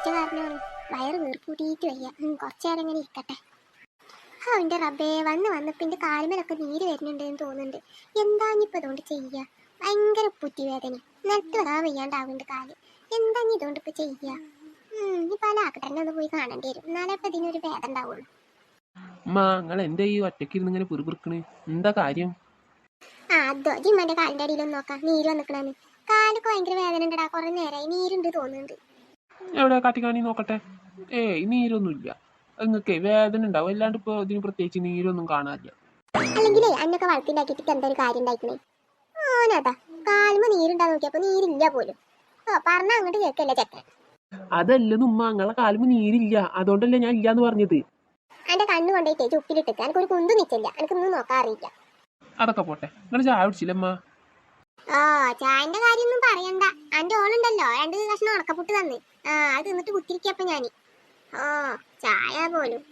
കുടിച്ച കാരണമാണ് വയറ് വീർപ്പൂട്ടിയിട്ട് വയ്യ. കുറച്ചു നേരം ഇങ്ങനെ ഇരിക്കട്ടെ. ആ എന്റെ റബ്ബേ വന്ന് വന്നപ്പോൾ എന്റെ കാലുമേലൊക്കെ നീര് വരുന്നുണ്ട് എന്ന് തോന്നുന്നുണ്ട്. എന്താ ഇനിയിപ്പോൾ അതുകൊണ്ട് ചെയ്യുക ഭയങ്കര പുറ്റി വേദന നിലത്ത് വരാൻ വയ്യാണ്ടാവുന്നുണ്ട് കാൽ. എന്താ ഇനി ഇതുകൊണ്ട് ഇപ്പോൾ ചെയ്യുക ഇനിയിപ്പോൾ ആ ഡാക്ടറിനെ ഒന്ന് പോയി കാണേണ്ടി വരും. എന്നാലേ ഇപ്പം ഇതിനൊരു വേദന ഉണ്ടാവുള്ളൂ. അമ്മ നിങ്ങൾ എന്താ ഈ ഒറ്റയ്ക്ക് ഇരുന്ന് ഇങ്ങനെ പിറുപിറുക്കണ്? എന്താ കാര്യം? ആ അതോ ജിമ്മന്റെ കാലിന്റെ അടിയിലൊന്നും നോക്കാം. നീര് വന്നിക്കണാന്ന്. കാലൊക്കെ ഭയങ്കര വേദന ഉണ്ടടാ കുറെ നേരമായി നീരുണ്ട് തോന്നുന്നുണ്ട്. എവിടെ കാട്ടിക്കാണി നോക്കട്ടെ? ഏയ് നീരൊന്നുമില്ല. നിങ്ങൾക്ക് വേദന ഉണ്ടാവും. അല്ലാണ്ട് ഇപ്പോൾ ഇതിന് പ്രത്യേകിച്ച് നീരൊന്നും കാണാറില്ല. അല്ലെങ്കിലേ അന്നൊക്കെ വളർത്തിണ്ടാക്കിയിട്ട് എന്തൊരു കാര്യം ഉണ്ടായിക്കണേ ഓനതാ കാലുമ്പോ നീരുണ്ടാ നോക്കിയപ്പോ നീരില്ല പോലും. ഓ പറഞ്ഞ അങ്ങോട്ട് കേൾക്കല്ലേ ചെക്കൻ? അതല്ലെന്ന് ഉമ്മ അങ്ങളെ കാലുമ്പ് നീരില്ല. അതുകൊണ്ടല്ലേ ഞാൻ ഇല്ലാന്ന് പറഞ്ഞത്. കണ്ണ് കൊണ്ടേറ്റേ ചുപ്പിലിട്ടിട്ട് കുന്തു നിച്ചില്ല. നോക്കാൻ അറിയില്ല അതൊക്കെ പോട്ടെ. നിങ്ങൾ ചായ കുടിച്ചില്ലമ്മ ചായന്റെ കാര്യമൊന്നും പറയണ്ട. അന്റെ ഓളുണ്ടല്ലോ. രണ്ട് കഷ്ണം ഉണക്കപ്പുട്ട് തന്ന്. ആ അത് തിന്നിട്ട് കുത്തിരിക്കപ്പ ഞാൻ. ഓ ചായ പോലും.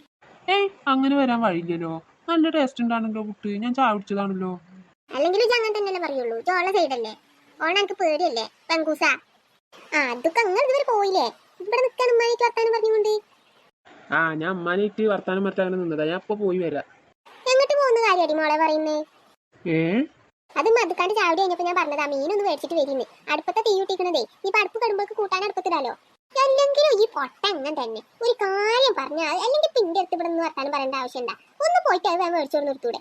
ഏയ് അങ്ങനെ വരാൻ വഴിയില്ലല്ലോ. നല്ല ടേസ്റ്റ് ഉണ്ടാണല്ലോ പുട്ട്. ഞാൻ ചായ കുടിച്ചതാണല്ലോ. അല്ലെങ്കിൽ ഇജ്ജ് അങ്ങനെ തന്നെയല്ലേ പറയുള്ളൂ. ചോള സൈഡല്ലേ ഓണ എനിക്ക് പേടിയല്ലേ? പെങ്കൂസ. ആ അതൊക്കെ അങ്ങനെ ഇതുവരെ പോയില്ലേ? ഇവിടെ നിൽക്കാൻ ഉമ്മാനിക്ക് വർത്താനം പറഞ്ഞുകൊണ്ട്. ആ ഞാൻ അമ്മാനായിട്ട് വർത്താനം മറ്റേ അങ്ങനെ നിന്നതാ. ഞാൻ ഇപ്പൊ പോയി വരാം. എങ്ങോട്ട് പോകുന്ന കാര്യടി മോളെ പറയുന്നേ? ഏ? അത് മധുക്കാണ്ട് ചാവടി കഴിഞ്ഞപ്പോ ഞാൻ പറഞ്ഞതാ മീനൊന്ന് മേടിച്ചിട്ട് വരുന്നു. അടുപ്പത്തെ തീ കൂട്ടിക്കണതേ ഈ അടുപ്പ് കടുമ്പോൾക്ക് കൂട്ടാൻ അടുപ്പത്തിടാലോ അല്ലെങ്കിലും ഈ പൊട്ട അങ്ങനെ തന്നെ. ഒരു കാര്യം പറഞ്ഞാൽ അല്ലെങ്കിൽ പിന്റെ അടുത്ത് ഇവിടെ നിന്ന് വർത്താനം പറയേണ്ട ആവശ്യമുണ്ടാ ഒന്ന് പോയിട്ട് അത് വേഗം മേടിച്ചോണ്ട് നിർത്തൂടെ.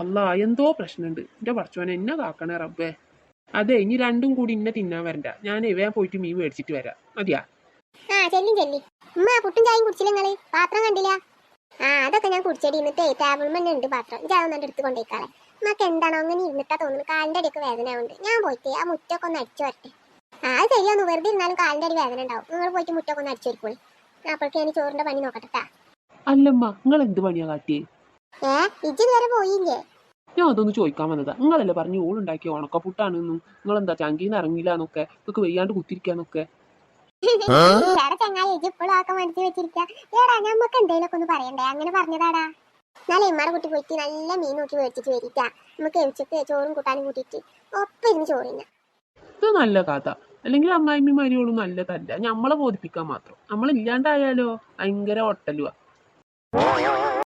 അല്ല എന്തോ പ്രശ്നമുണ്ട് എന്റെ പറച്ചോനെ എന്നെ കാക്കണേ റബ്ബേ. അതെ ഇനി രണ്ടും കൂടി ഇന്നെ തിന്നാൻ വരണ്ട. ഞാൻ വേഗം പോയിട്ട് മീൻ മേടിച്ചിട്ട് വരാം. മതിയാ? ആ ചെല്ലും ചെല്ലി. ഉമ്മ പുട്ടും ചായയും കുടിച്ചില്ല നിങ്ങൾ? പാത്രം കണ്ടില്ല? ആ അതൊക്കെ ഞാൻ കുടിച്ചടി. എന്നിട്ടേ ടേബിൾ തന്നെ ഉണ്ട് പാത്രം. ഞാൻ അതൊന്നും എടുത്ത് കൊണ്ടേക്കാളെ മക്ക എന്താണോ അങ്ങനെ ഇരുന്നിട്ടാ തോന്നുന്നു കാലിന്റെ അടിയൊക്കെ വേദന ഉണ്ട് ഞാൻ പോയിട്ട് ആ മുറ്റൊക്കെ ഒന്ന് അടിച്ചു വരട്ടെ. ആ അത് ശരിയാന്ന് വെറുതെ ഇരുന്നാലും കാലിന്റെ അടി വേദന ഉണ്ടാവും. നിങ്ങൾ പോയിട്ട് മുറ്റൊക്കെ ഒന്ന് അടിച്ചു വരിക്കോളി അപ്പോഴേക്കും ഞാൻ ചോറിന്റെ പണി നോക്കട്ടെ അല്ലമ്മ നിങ്ങൾ എന്ത് പണിയാ കാട്ടിയേ? ഏ ഇജ്ജ് ഇതുവരെ പോയില്ലേ? ഞാൻ അതൊന്ന് ചോദിക്കാൻ വന്നതാ. നിങ്ങളല്ലേ പറഞ്ഞു ഓളുണ്ടാക്കിയ ഉണക്കപ്പുട്ടാണെന്നും നിങ്ങൾ എന്താ ചങ്കീന്ന് ഇറങ്ങില്ല എന്നൊക്കെ നിങ്ങൾക്ക് വെയ്യാണ്ട് കുത്തിരിക്കാന്നൊക്കെ. ചങ്ങായി ഇജ്ജ് ഇപ്പോഴും ആക്കെ മനസ്സിൽ വെച്ചിരിക്ക. ഏടാ ഞമ്മക്ക് എന്തേലൊക്കെ ഒന്ന് പറയണ്ടേ? അങ്ങനെ പറഞ്ഞതാടാ. എന്നാലും ഇമ്മാടെ കുട്ടി പോയിട്ട് നല്ല മീൻ നോക്കി മേടിച്ചിട്ട് വരിക നമുക്ക് ചോറും കൂട്ടാനും കൂട്ടിയിട്ട് ഒപ്പം ഇരുന്ന് ചോറിന് ഇത് നല്ല കഥ. അല്ലെങ്കിൽ അമ്മായിമ്മ മരിയോളും നല്ലതല്ല ഞമ്മളെ ബോധിപ്പിക്കാൻ മാത്രം. നമ്മളില്ലാണ്ടായാലോ? ഭയങ്കര ഒട്ടലുവാ.